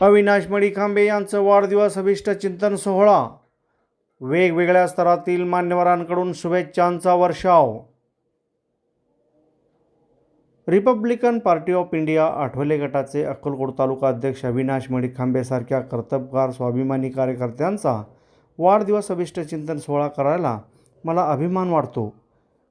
अविनाश मडिखांबे यांचं वाढदिवस अभिष्ट चिंतन सोहळा. वेगवेगळ्या स्तरातील मान्यवरांकडून शुभेच्छांचा वर्षाव. Republican Party of India Athawale गटाचे अक्कलकोट तालुका अध्यक्ष अविनाश मडिखांबेसारख्या कर्तबगार स्वाभिमानी कार्यकर्त्यांचा वाढदिवस अभिष्ट चिंतन सोहळा करायला मला अभिमान वाटतो.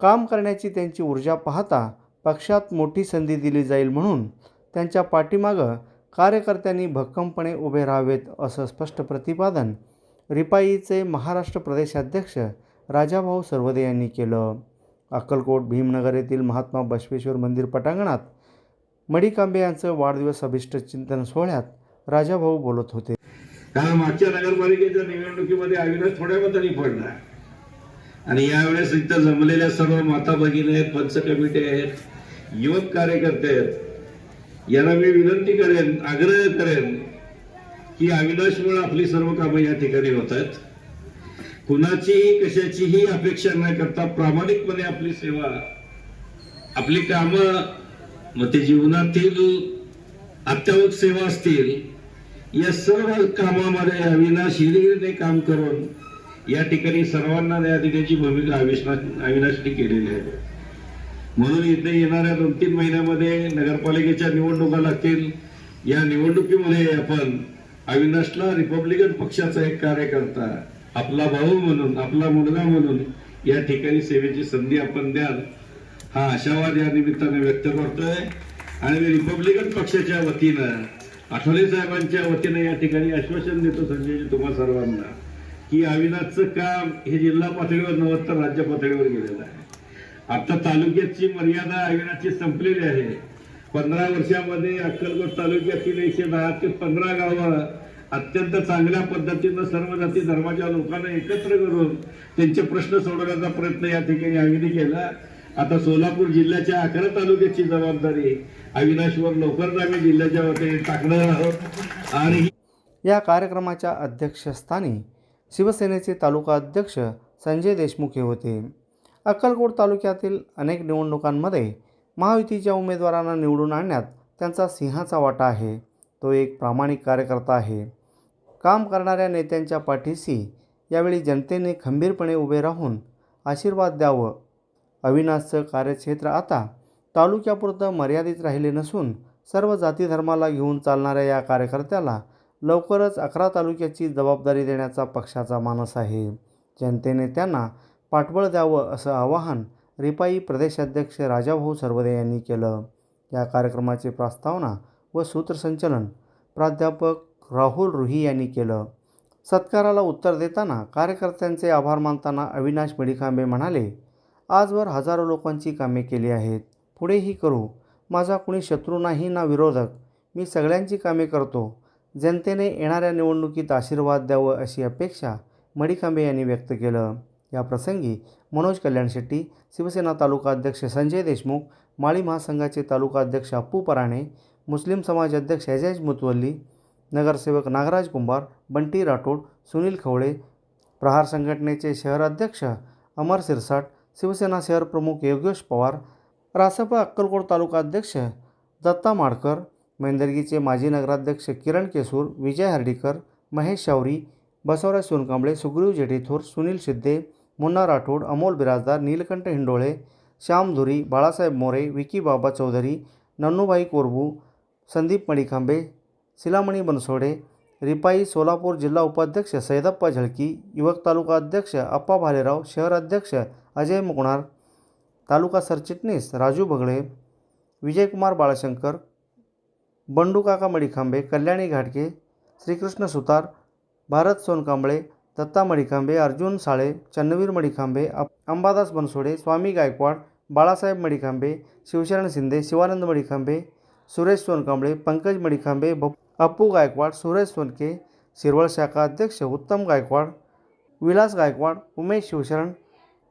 काम करण्याची त्यांची ऊर्जा पाहता पक्षात मोठी संधी दिली जाईल म्हणून त्यांच्या पाठीमागं कार्यकर्त्यांनी भक्कमपणे उभे राहावेत असं स्पष्ट प्रतिपादन रिपाईचे महाराष्ट्र प्रदेशाध्यक्ष राजाभाऊ सर्वदे यांनी केलं. अक्कलकोट भीमनगर येथील महात्मा बसवेश्वर मंदिर पटांगणात मडिकांबे यांचं वाढदिवस अभिष्ट चिंतन सोहळ्यात राजाभाऊ बोलत होते. मागच्या नगरपालिकेच्या निवडणुकीमध्ये अविनाश थोड्या मतांनी पडला. आणि यावेळेस इथं जमलेल्या सर्व माता भगिनी आहेत पंच कमिटी आहेत युवक कार्यकर्ते आहेत. यांना मी विनंती करेन आग्रह करेन की अविनाशमुळे आपली सर्व कामं या ठिकाणी होत आहेत. कुणाचीही कशाचीही अपेक्षा न करता प्रामाणिकपणे आपली सेवा आपली कामं मग ते जीवनातील अत्यावश्यक सेवा असतील या सर्व कामामध्ये अविनाश हिरिरीने काम करून या ठिकाणी सर्वांना न्याय देण्याची भूमिका अविनाश अविनाशने केलेली आहे. म्हणून इथे येणाऱ्या दोन तीन महिन्यामध्ये नगरपालिकेच्या निवडणुका लागतील. या निवडणुकीमध्ये आपण अविनाशला रिपब्लिकन पक्षाचा एक कार्यकर्ता आपला भाऊ म्हणून आपला मुलगा म्हणून या ठिकाणी सेवेची संधी आपण द्याल हा आशावाद या निमित्ताने व्यक्त करतोय. आणि मी रिपब्लिकन पक्षाच्या वतीनं आठवले साहेबांच्या वतीनं या ठिकाणी आश्वासन देतो संजयजी तुम्हा सर्वांना की अविनाशचं काम हे जिल्हा पातळीवर नव्हतं तर राज्य पातळीवर गेलेलं आहे. आता तालुक्याची मर्यादा अविनाशची संपलेली आहे. पंधरा वर्षामध्ये अक्कलकोट तालुक्यातील एकशे दहा ते पंधरा गावं अत्यंत चांगल्या पद्धतीनं सर्व जाती धर्माच्या लोकांना एकत्र करून त्यांचे प्रश्न सोडवण्याचा प्रयत्न या ठिकाणी अविनी केला. आता सोलापूर जिल्ह्याच्या अकरा तालुक्याची जबाबदारी अविनाशवर लवकरच आम्ही जिल्ह्याच्या वतीने टाकणार आहोत. आणि या कार्यक्रमाच्या अध्यक्षस्थानी शिवसेनेचे तालुका अध्यक्ष संजय देशमुख हे होते. अक्कलकोट तालुक्यातील अनेक निवडणुकांमध्ये महायुतीच्या उमेदवारांना निवडून आणण्यात त्यांचा सिंहाचा वाटा आहे. तो एक प्रामाणिक कार्यकर्ता आहे. काम करणाऱ्या नेत्यांच्या पाठीशी यावेळी जनतेने खंबीरपणे उभे राहून आशीर्वाद द्यावं. अविनाशचं कार्यक्षेत्र आता तालुक्यापुरतं मर्यादित राहिले नसून सर्व जाती धर्माला घेऊन चालणाऱ्या या कार्यकर्त्याला लवकरच अकरा तालुक्याची जबाबदारी देण्याचा पक्षाचा मानस आहे. जनतेने त्यांना पाठबळ द्यावं असं आवाहन रिपाई प्रदेशाध्यक्ष राजाभाऊ सर्वदे यांनी केलं. या कार्यक्रमाची प्रस्तावना व सूत्रसंचलन प्राध्यापक राहुल रुही यांनी केलं. सत्काराला उत्तर देताना कार्यकर्त्यांचे आभार मानताना अविनाश मडिकांबे म्हणाले आजवर हजारो लोकांची कामे केली आहेत. पुढेही करू. माझा कुणी शत्रू नाही ना विरोधक. मी सगळ्यांची कामे करतो. जनतेने येणाऱ्या निवडणुकीत आशीर्वाद द्यावं अशी अपेक्षा मडिकांबे यांनी व्यक्त केलं. या प्रसंगी मनोज कल्याण शेट्टी शिवसेना तालुका अध्यक्ष संजय देशमुख माळी महासंघाचे तालुका अध्यक्ष अप्पू पराणे मुस्लिम समाज अध्यक्ष एजाज मुतवल्ली नगरसेवक नागराज कुंभार बंटी राठोड सुनील खवळे प्रहार संघटनेचे शहर अध्यक्ष अमर सिरसाट शिवसेना शहर प्रमुख योगेश पवार रासपा अक्कलकोट तालुका अध्यक्ष दत्ता माडकर मेंदर्गीचे माजी नगराध्यक्ष किरण केसूर विजय हर्डीकर महेश शावरी बसवराज सोनकांबळे सुग्रीव जेठीथोर सुनील शिद्दे मुन्ना राठोड अमोल बिराजदार नीलकंठ हिंडोळे श्याम धुरी बाळासाहेब मोरे विकी बाबा चौधरी नन्नूबाई कोरबू संदीप मणिखांबे शिलामणी बनसोडे रिपाई सोलापूर जिल्हा उपाध्यक्ष सैदप्पा झळकी युवक तालुका अध्यक्ष अप्पा भालेराव शहर अध्यक्ष अजय मुकणार तालुका सरचिटणीस राजू भगळे विजयकुमार बाळशंकर बंडू काका मडिखांबे कल्याणी घाटके श्रीकृष्ण सुतार भारत सोनकांबळे दत्ता मडिखांबे अर्जुन साळे चन्नवीर मडिखांबे अप अंबादास बनसोडे स्वामी गायकवाड बाळासाहेब मडिखांबे शिवशरण शिंदे शिवानंद मडिखांबे सुरेश सोनकांबळे पंकज मडिखांबे अप्पू गायकवाड सुरेश सोनके शिरवळ शाखा अध्यक्ष उत्तम गायकवाड विलास गायकवाड उमेश शिवशरण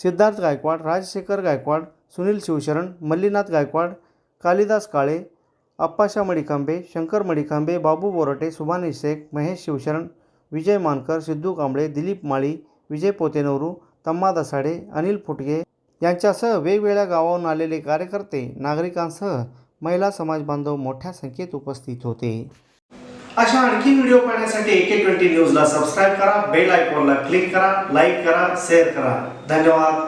सिद्धार्थ गायकवाड राजशेखर गायकवाड सुनील शिवशरण मल्लीनाथ गायकवाड कालिदास काळे अप्पाशा मडिखांबे शंकर मडिखांबे बाबू बोरटे सुभानी शेख महेश शिवशरण विजय मानकर सिद्धू कांबळे दिलीप माळी विजय पोतेनवरू तम्मा दसाडे अनिल फुटगे यांच्यासह वेगवेगळ्या गावाहून आलेले कार्यकर्ते नागरिकांसह महिला समाज बांधव मोठ्या संख्येत उपस्थित होते अशा आणखी व्हिडिओ पाहण्यासाठी एके ट्वेंटी न्यूजला सबस्क्राईब करा बेल आयकॉनला क्लिक करा लाईक करा शेअर करा धन्यवाद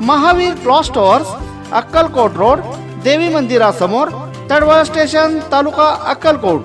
Mahavir cloth stores Akkalkot road देवी मंदिरासमोर तडवळ स्टेशन तालुका अक्कलकोट.